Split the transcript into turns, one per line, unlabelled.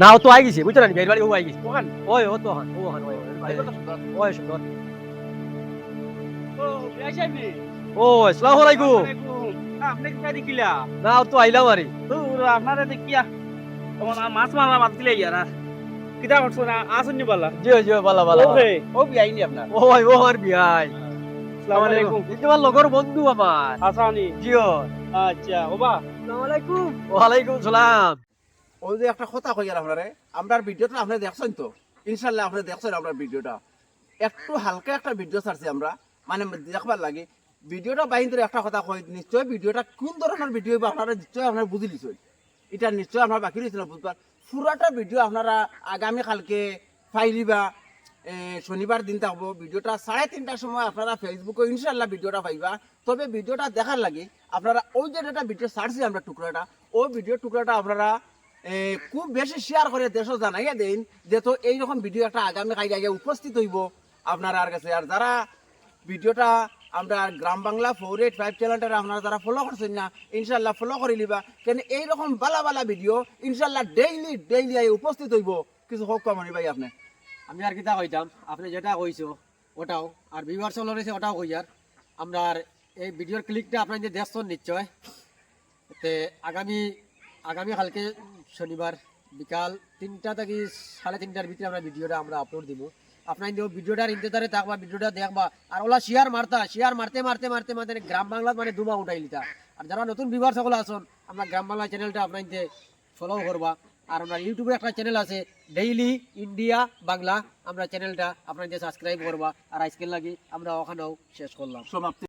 না ও তো আই গেছে বুঝছ না বিয়ের বাড়ি ও আই গেছে।
ওখান?
ওই ও তো হান ও হান ওই ওই সুন্দর
ও
আসসালামু আলাইকুম।
আপনি কি কিলা
না ও তো আইলাম আরে।
তো আপনারা দেখিয়া আর মাছ মারা বাদ দিলে ইয়ারা কিতা করছ না? আসুন নি বলা
জিও জিও বালা বালা
ওকে ও বিয়াইনি আপনার।
ও ভাই ও আমার বিয়াই।
আসসালামু আলাইকুম।
এই তোমার লগর বন্ধু আমার।
আসানি।
জিও
আচ্ছা ওবা।
আসসালামু আলাইকুম। ওয়ালাইকুম সালাম।
ওই যে একটা কথা কই আর আপনারে, আমরার ভিডিওটা আপনি দেখছেন তো? ইনশাল্লাহ আপনি দেখছেন আপনার ভিডিওটা একটু হালকা একটা ভিডিও ছাড়ছি আমরা মানে দেখবার লাগে। ভিডিওটা বাইন একটা কথা কই, নিশ্চয় ভিডিওটা কোন ধরনের ভিডিও আপনারা নিশ্চয় আপনারা বুঝি লিছই এটা নিশ্চয় আপনারা বাকি রয়েছিল বুঝবার। পুরাটা ভিডিও আপনারা আগামী কালকে ফাইলিবা শনিবার দিন থাকব ভিডিওটা সাড়ে তিনটার সময় আপনারা ফেসবুকে ইনশাল্লাহ ভিডিওটা পাইবা। তবে ভিডিওটা দেখার লাগে, আপনারা ওই যে একটা ভিডিও ছাড়ছি আমরা টুকরাটা, ওই ভিডিও টুকরাটা আপনারা খুব বেশি শেয়ার করে দেশ জানাইয়া দেন যে তো এইরকম ভিডিও একটা আগামী কাজ আগে উপস্থিত হইব আপনারা আর কাছে। আর যারা ভিডিওটা আমরা Gram Bangla four eight five চ্যানেলটা আপনারা যারা ফলো করছেন না ইনশাল্লাহ ফলো করে নিবা। কেন এইরকম বালা বালা ভিডিও ইনশাল্লাহ ডেইলি ডেইলি আই উপস্থিত হইব। কিছু হোক কমানি ভাই আপনি।
আমি আর কিতা কইতাম, আপনি যেটা কইছো, ওটাও। আর ভিউয়ার্স রয়েছে, ওটাও কই আর। আমরা এই ভিডিওর ক্লিকটা আপনাদের দেখছেন নিশ্চয়। তে আগামী আগামী কালকে শনিবার বিকাল তিনটা থেকে সাড়ে তিনটার ভিতরে আমরা ভিডিওটা আমরা আপলোড দিব। আপনার যে ভিডিওটার ইন্তজারে থাকবা, ভিডিওটা দেখবা, আর ওলা শেয়ার মারতা শেয়ার মারতে মারতে মারতে মারতে গ্রাম বাংলা মানে দুমা উঠাই লিতা। আর যারা নতুন ভিউয়ার সকল আসুন আমরা গ্রাম বাংলা চ্যানেলটা আপনার ফলো করবা। আর আমরা ইউটিউবে একটা চ্যানেল আছে ডেইলি ইন্ডিয়া বাংলা আমরা চ্যানেলটা আপনাদের সাবস্ক্রাইব করবা। আর আজকের লাগি আমরা ওখানেও শেষ করলাম।
সমাপ্তি।